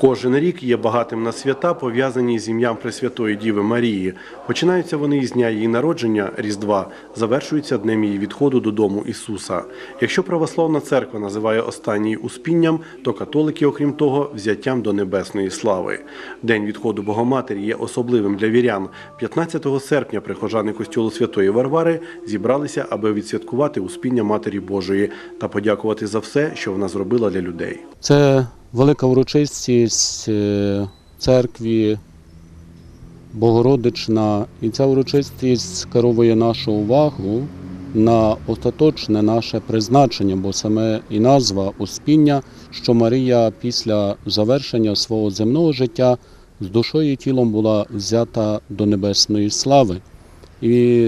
Кожен рік є багатим на свята, пов'язані з ім'ям Пресвятої Діви Марії. Починаються вони із дня її народження, Різдва, завершуються днем її відходу додому Ісуса. Якщо православна церква називає останній успінням, то католики, окрім того, взяттям до небесної слави. День відходу Богоматері є особливим для вірян. 15 серпня прихожани костьолу Святої Варвари зібралися, аби відсвяткувати успіння Матері Божої та подякувати за все, що вона зробила для людей. Це велика урочистість е, церкві Богородична, і ця урочистість скеровує нашу увагу на остаточне наше призначення, бо саме і назва Успіння, що Марія після завершення свого земного життя з душою і тілом була взята до небесної слави. І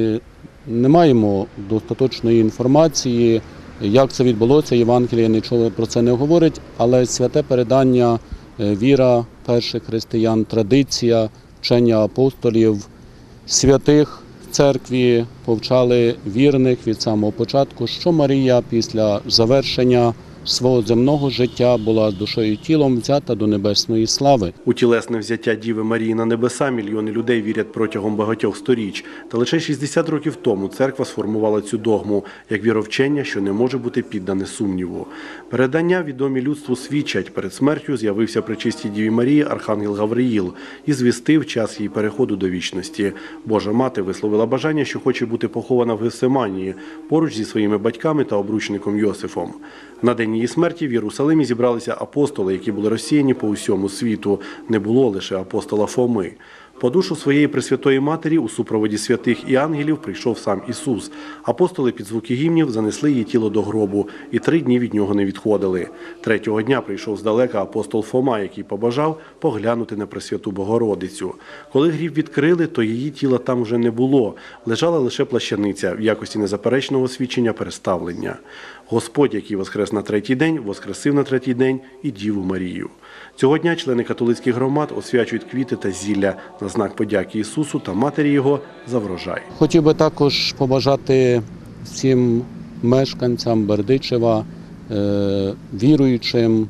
не маємо достаточної інформації, як це відбулося. Євангелія нічого про це не говорить, але святе передання, е, віра перших християн, традиція, вчення апостолів, святих в церкві повчали вірних від самого початку, що Марія після завершення свого земного життя була душою і тілом взята до небесної слави. У тілесне взяття Діви Марії на небеса мільйони людей вірять протягом багатьох сторіч. Та лише 60 років тому церква сформувала цю догму як віровчення, що не може бути піддане сумніву. Передання відомі людству свідчать. Перед смертю з'явився при чистій Діві Марії архангел Гавриїл і звістив час її переходу до вічності. Божа мати висловила бажання, що хоче бути похована в Гесиманії поруч зі своїми батьками та обручником Йосифом. На день її смерті в Єрусалимі зібралися апостоли, які були розсіяні по усьому світу. Не було лише апостола Фоми. По душу своєї Пресвятої Матері у супроводі святих і ангелів прийшов сам Ісус. Апостоли під звуки гімнів занесли її тіло до гробу і три дні від нього не відходили. Третього дня прийшов здалека апостол Фома, який побажав поглянути на Пресвяту Богородицю. Коли гріб відкрили, то її тіла там вже не було. Лежала лише плащаниця в якості незаперечного свідчення переставлення. Господь, який воскрес на третій день, воскресив на третій день і Діву Марію. Цього дня члени католицьких громад освячують квіти та зілля на знак подяки Ісусу та Матері Його за врожай. Хотів би також побажати всім мешканцям Бердичева, е, віруючим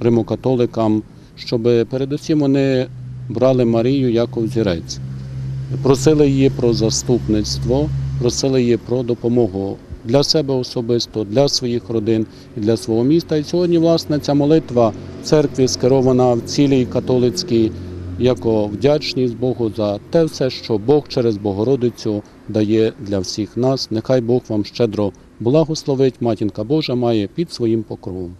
римокатоликам, щоб передусім вони брали Марію як взірець, просили її про заступництво, просили її про допомогу для себе особисто, для своїх родин і для свого міста. І сьогодні, власне, ця молитва в церкві скерована в цілій католицькій як вдячність Богу за те все, що Бог через Богородицю дає для всіх нас. Нехай Бог вам щедро благословить, матінка Божа має під своїм покровом.